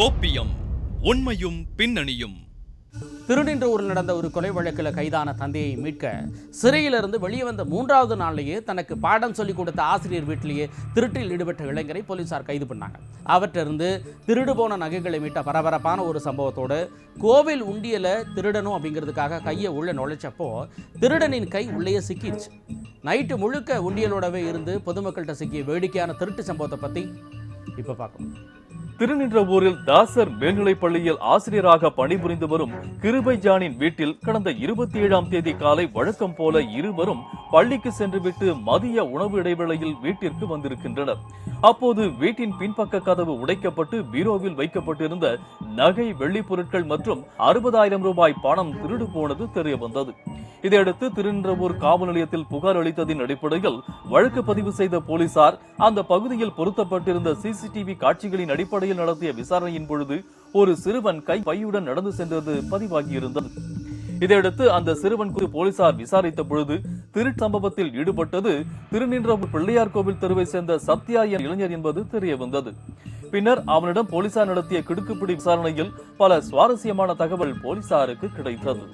கோப்பியம் உண்மையும் பின்னணியும். திருநின்றூரில் நடந்த ஒரு கொலை வழக்கில் கைதான தந்தையை மீட்க சிறையிலிருந்து வெளியே வந்த மூன்றாவது நாளிலேயே தனக்கு பாடம் சொல்லிக் கொடுத்த ஆசிரியர் வீட்டிலேயே திருட்டில் ஈடுபட்ட இளைஞரை போலீசார் கைது பண்ணாங்க. அவற்றிருந்து திருடு போன நகைகளை மீட்ட பரபரப்பான ஒரு சம்பவத்தோடு கோவில் உண்டியலை திருடணும் அப்படிங்கிறதுக்காக கையை உள்ளே நுழைச்சப்போ திருடனின் கை உள்ளேயே சிக்கிடுச்சு. நைட்டு முழுக்க உண்டியலோடவே இருந்து பொதுமக்கள்கிட்ட சிக்கிய வேடிக்கையான திருட்டு சம்பவத்தை பற்றி இப்போ பார்க்கணும் திருநின்றவூரில் தாசர் மேல்நிலைப் பள்ளியில் ஆசிரியராக பணிபுரிந்து வரும் கிருபை ஜானின் வீட்டில் கடந்த இருபத்தி ஏழாம் தேதி காலை வழக்கம் போல இருவரும் பள்ளிக்கு சென்றுவிட்டு மதிய உணவு இடைவேளையில் வீட்டிற்கு வந்திருக்கின்றனர். அப்போது வீட்டின் பின்பக்க கதவு உடைக்கப்பட்டு பீரோவில் வைக்கப்பட்டிருந்த நகை வெள்ளி பொருட்கள் மற்றும் அறுபதாயிரம் ரூபாய் பணம் திருடு போனது தெரிய வந்தது இதையடுத்து திருநின்றவூர் காவல் நிலையத்தில் புகார் அளித்ததின் அடிப்படையில் வழக்கு பதிவு செய்த போலீசார் அந்த பகுதியில் பொருத்தப்பட்டிருந்த சிசிடிவி காட்சிகளின் அடிப்படையில் நடத்திய விசாரணையின் பொழுது ஒரு சிறுவன் கை பையுடன் நடந்து சென்றது பதிவாகியிருந்தது. இதையடுத்து அந்த சிறுவன் குறித்து போலீசார் விசாரித்த பொழுது திருட்டு சம்பவத்தில் ஈடுபட்டது திருநின்றவூர் பிள்ளையார் கோவில் தெருவை சேர்ந்த சத்யா என் இளைஞர் என்பது தெரிய வந்தது பின்னர் அவனிடம் போலீசார் நடத்திய கிடுக்குப்பிடி விசாரணையில் பல சுவாரஸ்யமான தகவல் போலீசாருக்கு கிடைத்தது.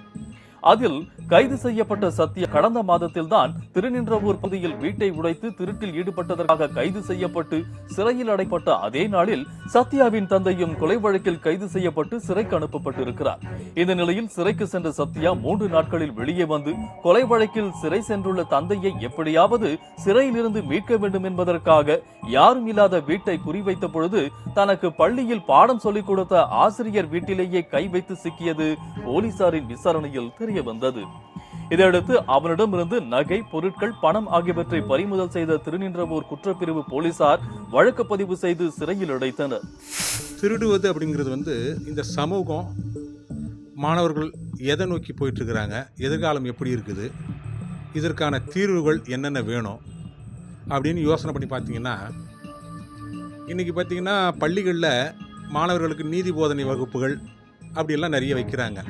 அதில் கைது செய்யப்பட்ட சத்யா கடந்த மாதத்தில் தான் திருநின்றவூர் பகுதியில் வீட்டை உடைத்து திருட்டில் ஈடுபட்டதற்காக கைது செய்யப்பட்டு சிறையில் அடைப்பட்ட அதே நாளில் சத்யாவின் தந்தையும் கொலை வழக்கில் கைது செய்யப்பட்டு சிறைக்கு அனுப்பப்பட்டிருக்கிறார். இந்த நிலையில் சிறைக்கு சென்ற சத்யா மூன்று நாட்களில் வெளியே வந்து கொலை வழக்கில் சிறை சென்றுள்ள தந்தையை எப்படியாவது சிறையிலிருந்து மீட்க வேண்டும் என்பதற்காக யாரும் இல்லாத வீட்டை குறிவைத்த பொழுது தனக்கு பள்ளியில் பாடம் சொல்லிக் கொடுத்த ஆசிரியர் வீட்டிலேயே கை வைத்து சிக்கியது போலீசாரின் விசாரணையில் தெரிய வந்தது. இதையடுத்து அவனிடமிருந்து நகை பொருட்கள் பணம் ஆகியவற்றை பறிமுதல் செய்த திருநின்றவூர் குற்றப்பிரிவு போலீசார் வழக்கு பதிவு செய்து சிறையில் அடைத்தனர். திருடுவது அப்படிங்கிறது வந்து இந்த சமூகம் மாணவர்கள் எதை நோக்கி போயிட்டு இருக்கிறாங்க எதிர்காலம் எப்படி இருக்குது இதற்கான தீர்வுகள் என்னென்ன வேணும் அப்படின்னு யோசனை பண்ணி பார்த்தீங்கன்னா இன்றைக்கி பார்த்தீங்கன்னா பள்ளிகளில் மாணவர்களுக்கு நீதி போதனை வகுப்புகள் அப்படியெல்லாம் நிறைய வைக்கிறாங்க.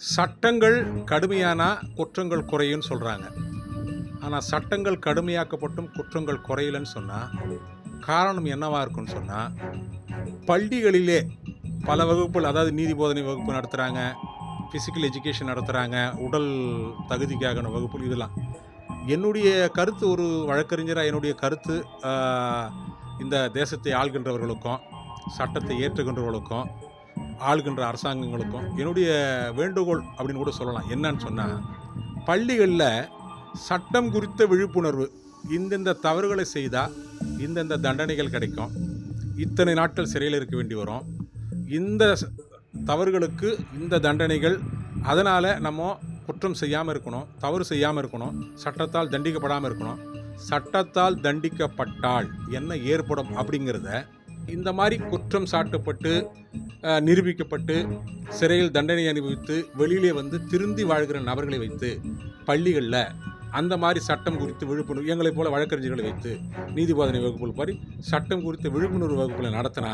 சட்டங்கள் கடுமையானா குற்றங்கள் குறையும்னு சொல்கிறாங்க ஆனால் சட்டங்கள் கடுமையாக்கப்பட்டும் குற்றங்கள் குறையலன்னு சொன்னால் காரணம் என்னவாக இருக்கும்னு சொன்னால் பள்ளிகளிலே பல வகுப்புகள் அதாவது நீதி போதனை வகுப்பு நடத்துகிறாங்க ஃபிசிக்கல் எஜுகேஷன் நடத்துகிறாங்க உடல் தகுதிக்காகன வகுப்பு இதெல்லாம். என்னுடைய கருத்து ஒரு வழக்கறிஞராக என்னுடைய கருத்து இந்த தேசத்தை ஆள்கின்றவர்களுக்கும் சட்டத்தை ஏற்றுகின்றவர்களுக்கும் ஆள்கின்ற அரசாங்கங்களுக்கும் என்னுடைய வேண்டுகோள் அப்படின்னு கூட சொல்லலாம். என்னன்னு சொன்னால் பள்ளிகளில் சட்டம் குறித்த விழிப்புணர்வு இந்தந்த தவறுகளை செய்தால் இந்தந்த தண்டனைகள் கிடைக்கும். இத்தனை நாட்கள் சிறையில் இருக்க வேண்டி வரும். இந்த தவறுகளுக்கு இந்த தண்டனைகள் அதனால் நம்ம குற்றம் செய்யாமல் இருக்கணும் தவறு செய்யாமல் இருக்கணும் சட்டத்தால் தண்டிக்கப்படாமல் இருக்கணும். சட்டத்தால் தண்டிக்கப்பட்டால் என்ன ஏற்படும் அப்படிங்கிறத இந்த மாதிரி குற்றம் சாட்டப்பட்டு நிரூபிக்கப்பட்டு சிறையில் தண்டனை அனுபவித்து வெளியிலே வந்து திருந்தி வாழ்கிற நபர்களை வைத்து பள்ளிகளில் அந்த மாதிரி சட்டம் குறித்து விழிப்புணர்வு எங்களைப் போல வழக்கறிஞர்களை வைத்து நீதி போதனை வகுப்புகள் மாதிரி சட்டம் குறித்த விழிப்புணர்வு வகுப்புகளை நடத்தினா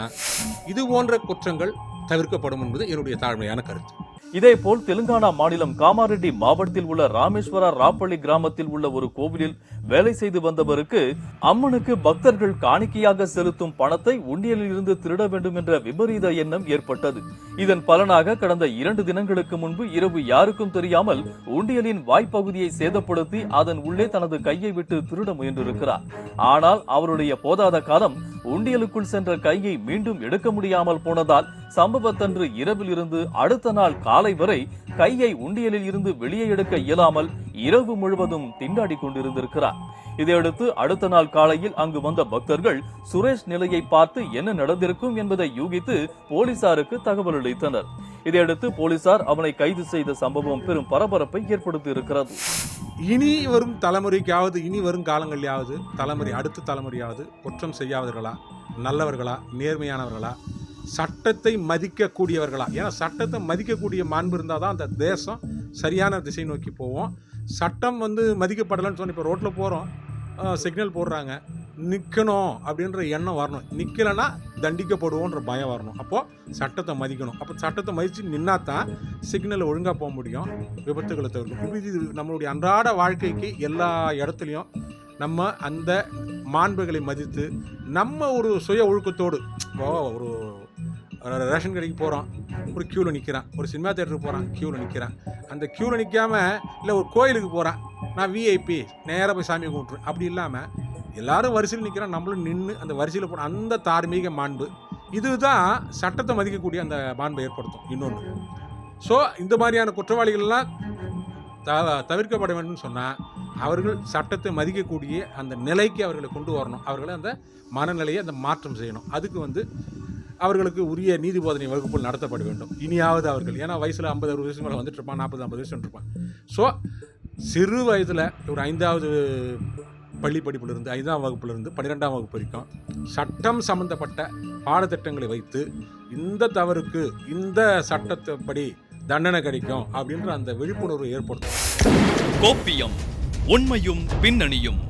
இது போன்ற குற்றங்கள் தவிர்க்கப்படும் என்பது என்னுடைய தாழ்மையான கருத்து. இதேபோல் தெலுங்கானா மாநிலம் காமாரெட்டி மாவட்டத்தில் உள்ள ராமேஸ்வரா ராப்பள்ளி கிராமத்தில் உள்ள ஒரு கோவிலில் வேலை செய்து வந்தவருக்கு அம்மனுக்கு பக்தர்கள் காணிக்கையாக செலுத்தும் பணத்தை உண்டியலில் இருந்து திருட வேண்டும் என்ற விபரீத எண்ணம் ஏற்பட்டது. இதன் பலனாக கடந்த இரண்டு தினங்களுக்கு முன்பு இரவு யாருக்கும் தெரியாமல் உண்டியலின் வாய்ப்பகுதியை சேதப்படுத்தி அதன் உள்ளே தனது கையை விட்டு திருட முயன்றிருக்கிறார். ஆனால் அவருடைய போதாத காலம் உண்டியலுக்குள் சென்ற கையை மீண்டும் எடுக்க முடியாமல் போனதால் சம்பவத்தன்று இரவில் இருந்து அடுத்த நாள் காலை வரை கையை உண்டியலில் இருந்து வெளியே எடுக்க இயலாமல் இரவு முழுவதும் திண்டாடி கொண்டிருந்திருக்கிறார். இதையடுத்து அடுத்த நாள் காலையில் அங்கு வந்த பக்தர்கள் சுரேஷ் நிலையை பார்த்து என்ன நடந்திருக்கும் என்பதை யூகித்து போலீசாருக்கு தகவல் அளித்தனர். இதையடுத்து போலீசார் அவனை கைது செய்த சம்பவம் பெரும் பரபரப்பை ஏற்படுத்தி இருக்கிறது இனி வரும் தலைமுறைக்காவது இனி வரும் காலங்களிலாவது தலைமுறை அடுத்த தலைமுறையாவது குற்றம் செய்யாதவர்களா நல்லவர்களா நேர்மையானவர்களா சட்டத்தை மதிக்கக்கூடியவர்களா? ஏன்னா சட்டத்தை மதிக்கக்கூடிய மாண்பு இருந்தால் தான் அந்த தேசம் சரியான திசை நோக்கி போவோம். சட்டம் வந்து மதிக்கப்படலைன்னு சொன்ன இப்போ ரோட்டில் போகிறோம் சிக்னல் போடுறாங்க. நிற்கணும் அப்படின்ற எண்ணம் வரணும். நிற்கலைன்னா தண்டிக்கப்படுவோன்ற பயம் வரணும். அப்போது சட்டத்தை மதிக்கணும். அப்போ சட்டத்தை மதித்து நின்னா தான் சிக்னல் ஒழுங்காக போக முடியும். விபத்துகளை தவிர்க்கும் இது நம்மளுடைய அன்றாட வாழ்க்கைக்கு எல்லா இடத்துலையும் நம்ம அந்த மாண்புகளை மதித்து நம்ம ஒரு சுய ஒழுக்கத்தோடு ஒரு ரேஷன் கடைக்கு போகிறோம் ஒரு க்யூவில் நிற்கிறான் ஒரு சினிமா தேட்டருக்கு போகிறான் க்யூவில் நிற்கிறான் அந்த க்யூவில் நிற்காமல் இல்லை ஒரு கோயிலுக்கு போகிறான் நான் விஐபி நேராக போய் சாமி கும்பிட்ரு அப்படி இல்லாமல் எல்லாரும் வரிசையில் நிற்கிறோம் நம்மளும் நின்று அந்த வரிசையில் போன அந்த தார்மீக மாண்பு இதுதான் சட்டத்தை மதிக்கக்கூடிய அந்த மாண்பை ஏற்படுத்தும் இன்னொன்று ஸோ இந்த மாதிரியான குற்றவாளிகள்லாம் த தவிர்க்கப்பட வேண்டும் சொன்னால் அவர்கள் சட்டத்தை மதிக்கக்கூடிய அந்த நிலைக்கு அவர்களை கொண்டு வரணும். அவர்களை அந்த மனநிலையை அந்த மாற்றம் செய்யணும். அதுக்கு வந்து அவர்களுக்கு உரிய நீதி போதனை வகுப்புகள் நடத்தப்பட வேண்டும். இனியாவது அவர்கள் ஏன்னா வயசில் ஐம்பது அறுபது வயசு மேலே வந்துட்டு இருப்பான் நாற்பது ஐம்பது வயசு இருப்பான். ஸோ சிறு வயதில் ஒரு ஐந்தாவது பள்ளி படிப்பிலிருந்து ஐந்தாம் வகுப்பிலிருந்து பன்னிரெண்டாம் வகுப்பு வரைக்கும் சட்டம் சம்பந்தப்பட்ட பாடத்திட்டங்களை வைத்து இந்த தவறுக்கு இந்த சட்டத்தின்படி தண்டனை கிடைக்கும் அப்படின்ற அந்த விழிப்புணர்வு ஏற்படுத்தும். கோப்பியம் உண்மையும் பின்னணியும்.